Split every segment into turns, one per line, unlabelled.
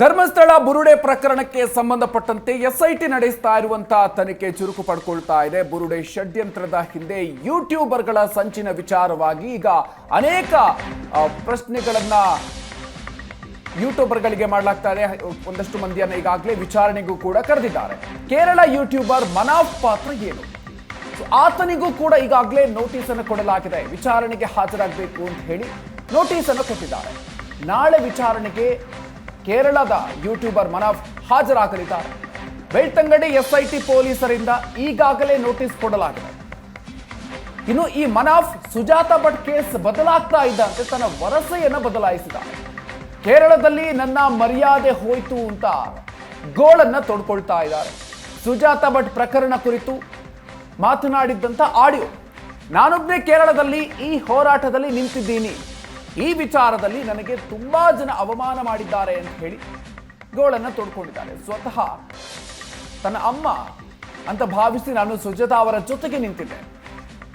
ಧರ್ಮಸ್ಥಳ ಬುರುಡೆ ಪ್ರಕರಣಕ್ಕೆ ಸಂಬಂಧಪಟ್ಟಂತೆ ಎಸ್ಐಟಿ ನಡೆಸ್ತಾ ಇರುವಂತಹ ತನಿಖೆ ಚುರುಕು ಪಡ್ಕೊಳ್ತಾ ಇದೆ. ಬುರುಡೆ ಷಡ್ಯಂತ್ರದ ಹಿಂದೆ ಯೂಟ್ಯೂಬರ್ಗಳ ಸಂಚಿನ ವಿಚಾರವಾಗಿ ಈಗ ಅನೇಕ ಪ್ರಶ್ನೆಗಳನ್ನ ಯೂಟ್ಯೂಬರ್ಗಳಿಗೆ ಮಾಡಲಾಗ್ತಾ ಇದೆ. ಒಂದಷ್ಟು ಮಂದಿಯನ್ನು ಈಗಾಗಲೇ ವಿಚಾರಣೆಗೂ ಕೂಡ ಕರೆದಿದ್ದಾರೆ. ಕೇರಳ ಯೂಟ್ಯೂಬರ್ ಮನಾಫ್ ಪಾತ್ರ ಏನು? ಆತನಿಗೂ ಕೂಡ ಈಗಾಗಲೇ ನೋಟಿಸ್ ಅನ್ನು ಕೊಡಲಾಗಿದೆ. ವಿಚಾರಣೆಗೆ ಹಾಜರಾಗಬೇಕು ಅಂತ ಹೇಳಿ ನೋಟಿಸ್ ಅನ್ನು ಕೊಟ್ಟಿದ್ದಾರೆ. ನಾಳೆ ವಿಚಾರಣೆಗೆ ಕೇರಳದ ಯೂಟ್ಯೂಬರ್ ಮನಾಫ್ ಹಾಜರಾಗಲಿದ್ದಾರೆ. ಬೆಳ್ತಂಗಡಿ ಎಸ್ಐಟಿ ಪೊಲೀಸರಿಂದ ಈಗಾಗಲೇ ನೋಟಿಸ್ ಕೊಡಲಾಗಿದೆ. ಇನ್ನು ಈ ಮನಾಫ್ ಸುಜಾತ ಭಟ್ ಕೇಸ್ ಬದಲಾಗ್ತಾ ಇದ್ದಂತೆ ತನ್ನ ವರಸೆಯನ್ನು ಬದಲಾಯಿಸಿದ ಕೇರಳದಲ್ಲಿ ನನ್ನ ಮರ್ಯಾದೆ ಹೋಯಿತು ಅಂತ ಗೋಳನ್ನ ತೊಡ್ಕೊಳ್ತಾ ಇದ್ದಾರೆ. ಸುಜಾತ ಭಟ್ ಪ್ರಕರಣ ಕುರಿತು ಮಾತನಾಡಿದ್ದಂಥ ಆಡಿಯೋ. ನಾನೊಬ್ಬನೇ ಕೇರಳದಲ್ಲಿ ಈ ಹೋರಾಟದಲ್ಲಿ ನಿಂತಿದ್ದೀನಿ. ಈ ವಿಚಾರದಲ್ಲಿ ನನಗೆ ತುಂಬಾ ಜನ ಅವಮಾನ ಮಾಡಿದ್ದಾರೆ ಅಂತ ಹೇಳಿ ಗೋಳನ್ನು ತೊಡ್ಕೊಂಡಿದ್ದಾರೆ. ಸ್ವತಃ ತನ್ನ ಅಮ್ಮ ಅಂತ ಭಾವಿಸಿ ನಾನು ಸುಜಾತಾ ಅವರ ಜೊತೆಗೆ ನಿಂತಿದ್ದೆ.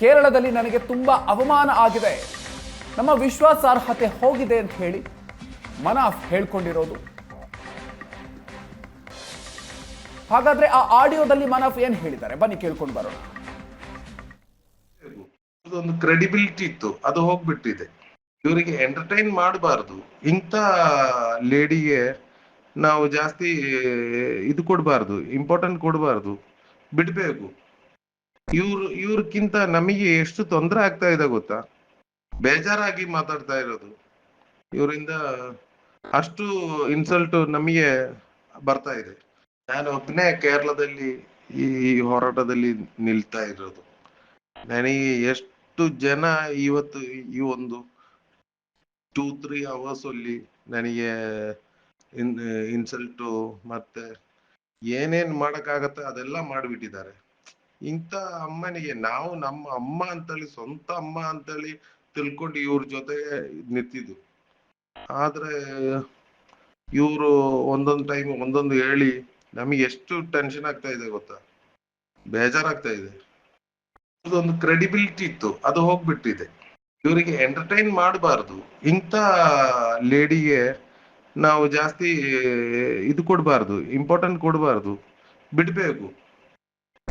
ಕೇರಳದಲ್ಲಿ ನನಗೆ ತುಂಬ ಅವಮಾನ ಆಗಿದೆ. ನಮ್ಮ ವಿಶ್ವಾಸಾರ್ಹತೆ ಹೋಗಿದೆ ಅಂತ ಹೇಳಿ ಮನಾಫ್ ಹೇಳ್ಕೊಂಡಿರೋದು. ಹಾಗಾದ್ರೆ ಆ ಆಡಿಯೋದಲ್ಲಿ ಮನಾಫ್ ಏನ್ ಹೇಳಿದ್ದಾರೆ? ಬನ್ನಿ ಕೇಳ್ಕೊಂಡು ಬರೋಣ.
ಒಂದು ಕ್ರೆಡಿಬಿಲಿಟಿ ಇತ್ತು. ಅದು ಹೋಗ್ಬಿಟ್ಟಿದೆ. ಇವರಿಗೆ ಎಂಟರ್ಟೈನ್ ಮಾಡಬಾರ್ದು. ಇಂಥ ಲೇಡಿಗೆ ನಾವು ಜಾಸ್ತಿ ಇದು ಕೊಡಬಾರ್ದು ಇಂಪಾರ್ಟೆಂಟ್ ಕೊಡಬಾರ್ದು. ಬಿಡ್ಬೇಕು. ಇವ್ರು ಇವ್ರಕ್ಕಿಂತ ನಮಗೆ ಎಷ್ಟು ತೊಂದರೆ ಆಗ್ತಾ ಇದೆ ಗೊತ್ತಾ? ಬೇಜಾರಾಗಿ ಮಾತಾಡ್ತಾ ಇರೋದು. ಇವರಿಂದ ಅಷ್ಟು ಇನ್ಸಲ್ಟ್ ನಮಗೆ ಬರ್ತಾ ಇದೆ. ನಾನು ಒಬ್ಬನೇ ಕೇರಳದಲ್ಲಿ ಈ ಹೋರಾಟದಲ್ಲಿ ನಿಲ್ತಾ ಇರೋದು. ನನಗೆ ಎಷ್ಟು ಜನ ಇವತ್ತು ಈ ಒಂದು ಟೂ ತ್ರೀ ಅವರ್ಸ್ ಅಲ್ಲಿ ನನಗೆ ಇನ್ ಇನ್ಸಲ್ಟು ಮತ್ತೆ ಏನೇನ್ ಮಾಡಕ್ಕಾಗತ್ತೆ ಅದೆಲ್ಲ ಮಾಡಿಬಿಟ್ಟಿದ್ದಾರೆ. ಇಂಥ ಅಮ್ಮನಿಗೆ ನಾವು ನಮ್ಮ ಅಮ್ಮ ಅಂತೇಳಿ, ಸ್ವಂತ ಅಮ್ಮ ಅಂತೇಳಿ ತಿಳ್ಕೊಂಡು ಇವ್ರ ಜೊತೆ ನಿಂತಿದ್ದು. ಆದ್ರೆ ಇವರು ಒಂದೊಂದು ಟೈಮ್ ಒಂದೊಂದು ಹೇಳಿ ನಮಗೆ ಎಷ್ಟು ಟೆನ್ಷನ್ ಆಗ್ತಾ ಇದೆ ಗೊತ್ತಾ? ಬೇಜಾರಾಗ್ತಾ ಇದೆ. ಅದೊಂದು ಕ್ರೆಡಿಬಿಲಿಟಿ ಇತ್ತು. ಅದು ಹೋಗ್ಬಿಟ್ಟಿದೆ. ಇವರಿಗೆ ಎಂಟರ್ಟೈನ್ ಮಾಡಬಾರ್ದು. ಇಂಥ ಲೇಡಿಗೆ ನಾವು ಜಾಸ್ತಿ ಇದು ಕೊಡಬಾರ್ದು ಇಂಪಾರ್ಟೆಂಟ್ ಕೊಡಬಾರ್ದು. ಬಿಡ್ಬೇಕು.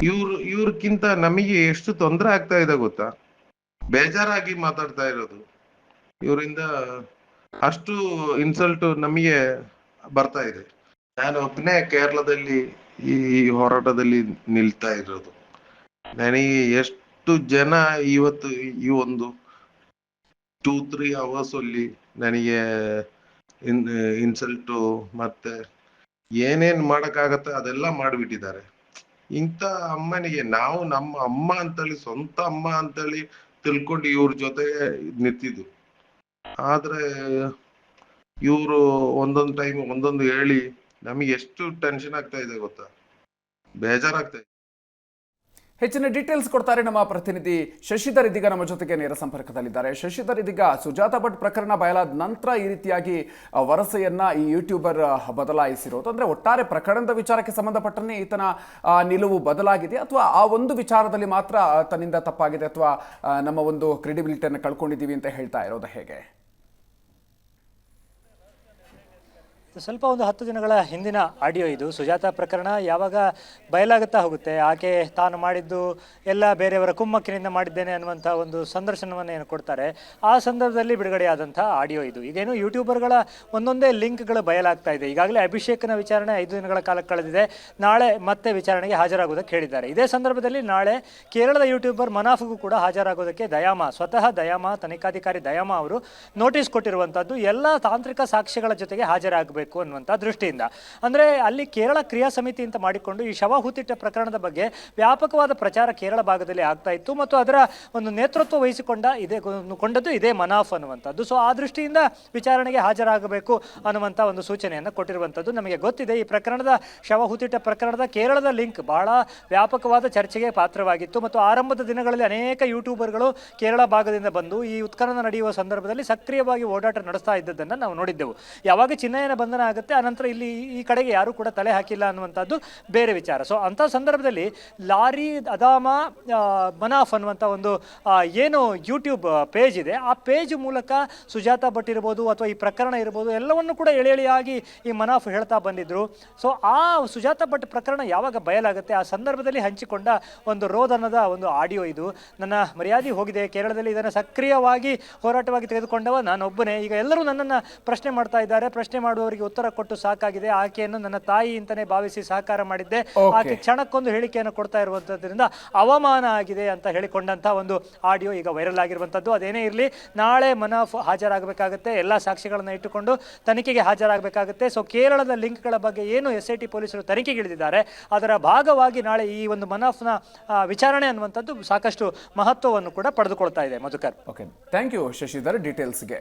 ಇವ್ರು ಇವ್ರಕ್ಕಿಂತ ನಮಗೆ ಎಷ್ಟು ತೊಂದರೆ ಆಗ್ತಾ ಇದೆ ಗೊತ್ತಾ? ಬೇಜಾರಾಗಿ ಮಾತಾಡ್ತಾ ಇರೋದು. ಇವರಿಂದ ಅಷ್ಟು ಇನ್ಸಲ್ಟ್ ನಮಗೆ ಬರ್ತಾ ಇದೆ. ನಾನು ಒಬ್ಬನೇ ಕೇರಳದಲ್ಲಿ ಈ ಹೋರಾಟದಲ್ಲಿ ನಿಲ್ತಾ ಇರೋದು. ನನಗೆ ಎಷ್ಟು ಜನ ಇವತ್ತು ಈ ಒಂದು ಟೂ ತ್ರೀ ಅವರ್ಸ್ ಅಲ್ಲಿ ನನಗೆ ಇನ್ ಇನ್ಸಲ್ಟು ಮತ್ತೆ ಏನೇನ್ ಮಾಡಕ್ಕಾಗತ್ತೆ ಅದೆಲ್ಲ ಮಾಡಿಬಿಟ್ಟಿದ್ದಾರೆ. ಇಂಥ ಅಮ್ಮನಿಗೆ ನಾವು ನಮ್ಮ ಅಮ್ಮ ಅಂತೇಳಿ, ಸ್ವಂತ ಅಮ್ಮ ಅಂತೇಳಿ ತಿಳ್ಕೊಂಡು ಇವ್ರ ಜೊತೆ ನಿಂತಿದ್ದು. ಆದ್ರೆ ಇವರು ಒಂದೊಂದು ಟೈಮ್ ಒಂದೊಂದು ಹೇಳಿ ನಮಗೆ ಎಷ್ಟು ಟೆನ್ಷನ್ ಆಗ್ತಾ ಇದೆ ಗೊತ್ತಾ? ಬೇಜಾರಾಗ್ತಾ ಇದೆ.
ಹೆಚ್ಚಿನ ಡೀಟೇಲ್ಸ್ ಕೊಡ್ತಾರೆ ನಮ್ಮ ಪ್ರತಿನಿಧಿ ಶಶಿಧರ್ ಇದೀಗ ನಮ್ಮ ಜೊತೆಗೆ ನೇರ ಸಂಪರ್ಕದಲ್ಲಿದ್ದಾರೆ. ಶಶಿಧರ್ ಇದೀಗ ಸುಜಾತ ಭಟ್ ಪ್ರಕರಣ ಬಯಲಾದ ನಂತರ ಈ ರೀತಿಯಾಗಿ ವರಸೆಯನ್ನ ಈ ಯೂಟ್ಯೂಬರ್ ಬದಲಾಯಿಸಿರೋದು ಅಂದ್ರೆ ಒಟ್ಟಾರೆ ಪ್ರಕರಣದ ವಿಚಾರಕ್ಕೆ ಸಂಬಂಧಪಟ್ಟಂತೆ ಈತನ ನಿಲುವು ಬದಲಾಗಿದೆ ಅಥವಾ ಆ ಒಂದು ವಿಚಾರದಲ್ಲಿ ಮಾತ್ರ ತನ್ನಿಂದ ತಪ್ಪಾಗಿದೆ ಅಥವಾ ನಮ್ಮ ಒಂದು ಕ್ರೆಡಿಬಿಲಿಟಿಯನ್ನು ಕಳ್ಕೊಂಡಿದ್ದೀವಿ ಅಂತ ಹೇಳ್ತಾ ಇರೋದು ಹೇಗೆ?
ಸ್ವಲ್ಪ ಒಂದು ಹತ್ತು ದಿನಗಳ ಹಿಂದಿನ ಆಡಿಯೋ ಇದು. ಸುಜಾತ ಪ್ರಕರಣ ಯಾವಾಗ ಬಯಲಾಗುತ್ತಾ ಹೋಗುತ್ತೆ? ಆಕೆ ತಾನು ಮಾಡಿದ್ದು ಎಲ್ಲ ಬೇರೆಯವರ ಕುಮ್ಮಕ್ಕಿನಿಂದ ಮಾಡಿದ್ದೇನೆ ಅನ್ನುವಂಥ ಒಂದು ಸಂದರ್ಶನವನ್ನು ಏನು ಕೊಡ್ತಾರೆ? ಆ ಸಂದರ್ಭದಲ್ಲಿ ಬಿಡುಗಡೆಯಾದಂಥ ಆಡಿಯೋ ಇದು. ಈಗೇನು ಯೂಟ್ಯೂಬರ್ಗಳ ಒಂದೊಂದೇ ಲಿಂಕ್ಗಳು ಬಯಲಾಗ್ತಾ ಇದೆ. ಈಗಾಗಲೇ ಅಭಿಷೇಕನ ವಿಚಾರಣೆ ಐದು ದಿನಗಳ ಕಾಲ ಕಳೆದಿದೆ. ನಾಳೆ ಮತ್ತೆ ವಿಚಾರಣೆಗೆ ಹಾಜರಾಗುವುದಕ್ಕೆ ಹೇಳಿದ್ದಾರೆ. ಇದೇ ಸಂದರ್ಭದಲ್ಲಿ ನಾಳೆ ಕೇರಳದ ಯೂಟ್ಯೂಬರ್ ಮನಾಫ್ಗೂ ಕೂಡ ಹಾಜರಾಗೋದಕ್ಕೆ ದಯಾಮ, ಸ್ವತಃ ದಯಾಮ, ತನಿಖಾಧಿಕಾರಿ ದಯಾಮ ಅವರು ನೋಟಿಸ್ ಕೊಟ್ಟಿರುವಂಥದ್ದು. ಎಲ್ಲ ತಾಂತ್ರಿಕ ಸಾಕ್ಷ್ಯಗಳ ಜೊತೆಗೆ ಹಾಜರಾಗಬೇಕು. ಅನ್ನುವಂಥ ದೃಷ್ಟಿಯಿಂದ. ಅಂದರೆ ಅಲ್ಲಿ ಕೇರಳ ಕ್ರಿಯಾ ಸಮಿತಿ ಅಂತ ಮಾಡಿಕೊಂಡು ಈ ಶವ ಹೂತಿಟ್ಟ ಪ್ರಕರಣದ ಬಗ್ಗೆ ವ್ಯಾಪಕವಾದ ಪ್ರಚಾರ ಕೇರಳ ಭಾಗದಲ್ಲಿ ಆಗ್ತಾ ಇತ್ತು ಮತ್ತು ಅದರ ಒಂದು ನೇತೃತ್ವ ವಹಿಸಿಕೊಂಡ ಇದೇ ಕೊಂಡದ್ದು ಇದೇ ಮನಾಫ್ ಅನ್ನುವಂಥದ್ದು. ಸೊ ಆ ದೃಷ್ಟಿಯಿಂದ ವಿಚಾರಣೆಗೆ ಹಾಜರಾಗಬೇಕು ಅನ್ನುವಂಥ ಒಂದು ಸೂಚನೆಯನ್ನು ಕೊಟ್ಟಿರುವಂಥದ್ದು. ನಮಗೆ ಗೊತ್ತಿದೆ ಈ ಪ್ರಕರಣದ ಶವ ಹೂತಿಟ್ಟ ಪ್ರಕರಣದ ಕೇರಳದ ಲಿಂಕ್ ಬಹಳ ವ್ಯಾಪಕವಾದ ಚರ್ಚೆಗೆ ಪಾತ್ರವಾಗಿತ್ತು ಮತ್ತು ಆರಂಭದ ದಿನಗಳಲ್ಲಿ ಅನೇಕ ಯೂಟ್ಯೂಬರ್ಗಳು ಕೇರಳ ಭಾಗದಿಂದ ಬಂದು ಈ ಉತ್ಖನನ ನಡೆಯುವ ಸಂದರ್ಭದಲ್ಲಿ ಸಕ್ರಿಯವಾಗಿ ಓಡಾಟ ನಡೆಸ್ತಾ ಇದ್ದದ್ದನ್ನು ನಾವು ನೋಡಿದ್ದೆವು. ಯಾವಾಗ ಚಿನ್ನಯನ ಬಂದ ಬಂಧನ ಆಗುತ್ತೆ, ಆನಂತರ ಇಲ್ಲಿ ಈ ಕಡೆಗೆ ಯಾರೂ ಕೂಡ ತಲೆ ಹಾಕಿಲ್ಲ ಅನ್ನುವಂಥದ್ದು ಬೇರೆ ವಿಚಾರ. ಸೊ ಅಂಥ ಸಂದರ್ಭದಲ್ಲಿ ಲಾರಿ ಅದಾಮ ಮನಾಫ್ ಅನ್ನುವಂಥ ಒಂದು ಏನು ಯೂಟ್ಯೂಬ್ ಪೇಜ್ ಇದೆ. ಆ ಪೇಜ್ ಮೂಲಕ ಸುಜಾತ ಭಟ್ ಇರ್ಬೋದು ಅಥವಾ ಈ ಪ್ರಕರಣ ಇರ್ಬೋದು, ಎಲ್ಲವನ್ನು ಕೂಡ ಎಳೆ ಎಳೆಯಾಗಿ ಈ ಮನಾಫ್ ಹೇಳ್ತಾ ಬಂದಿದ್ರು. ಸೊ ಆ ಸುಜಾತ ಭಟ್ ಪ್ರಕರಣ ಯಾವಾಗ ಬಯಲಾಗುತ್ತೆ, ಆ ಸಂದರ್ಭದಲ್ಲಿ ಹಂಚಿಕೊಂಡ ಒಂದು ರೋದನದ ಒಂದು ಆಡಿಯೋ ಇದು. ನನ್ನ ಮರ್ಯಾದೆ ಹೋಗಿದೆ, ಕೇರಳದಲ್ಲಿ ಇದನ್ನು ಸಕ್ರಿಯವಾಗಿ ಹೋರಾಟವಾಗಿ ತೆಗೆದುಕೊಂಡವ ನಾನೊಬ್ಬನೇ. ಈಗ ಎಲ್ಲರೂ ನನ್ನನ್ನು ಪ್ರಶ್ನೆ ಮಾಡ್ತಾ ಇದ್ದಾರೆ, ಪ್ರಶ್ನೆ ಮಾಡುವವರಿಗೆ ಉತ್ತರ ಕೊಟ್ಟು ಸಾಕಾಗಿದೆ. ಆಕೆಯನ್ನು ನನ್ನ ತಾಯಿ ಅಂತಾನೆ ಭಾವಿಸಿ ಸಹಕಾರ ಮಾಡಿದ್ದೆ. ಆಕೆ ಕ್ಷಣಕ್ಕೊಂದು ಹೇಳಿಕೆಯನ್ನು ಕೊಡ್ತಾ ಇರುವಂತದ್ರಿಂದ ಅವಮಾನ ಆಗಿದೆ ಅಂತ ಹೇಳಿಕೊಂಡಂತ ಒಂದು ಆಡಿಯೋ ಈಗ ವೈರಲ್ ಆಗಿರುವಂತದ್ದು. ಅದೇನೇ ಇರಲಿ ನಾಳೆ ಮನಾಫ್ ಹಾಜರಾಗಬೇಕಾಗುತ್ತೆ. ಎಲ್ಲ ಸಾಕ್ಷಿಗಳನ್ನು ಇಟ್ಟುಕೊಂಡು ತನಿಖೆಗೆ ಹಾಜರಾಗಬೇಕಾಗುತ್ತೆ. ಸೊ ಕೇರಳದ ಲಿಂಕ್ಗಳ ಬಗ್ಗೆ ಏನು ಎಸ್ ಐ ಟಿ ಪೊಲೀಸರು ತನಿಖೆಗಿಳಿದಿದ್ದಾರೆ ಅದರ ಭಾಗವಾಗಿ ನಾಳೆ ಈ ಒಂದು ಮನಾಫ್ನ ವಿಚಾರಣೆ ಅನ್ನುವಂಥದ್ದು ಸಾಕಷ್ಟು ಮಹತ್ವವನ್ನು ಕೂಡ ಪಡೆದುಕೊಳ್ತಾ ಇದೆ. Madhukar.
Okay thank you Shashidhar ಡೀಟೇಲ್ಸ್ಗೆ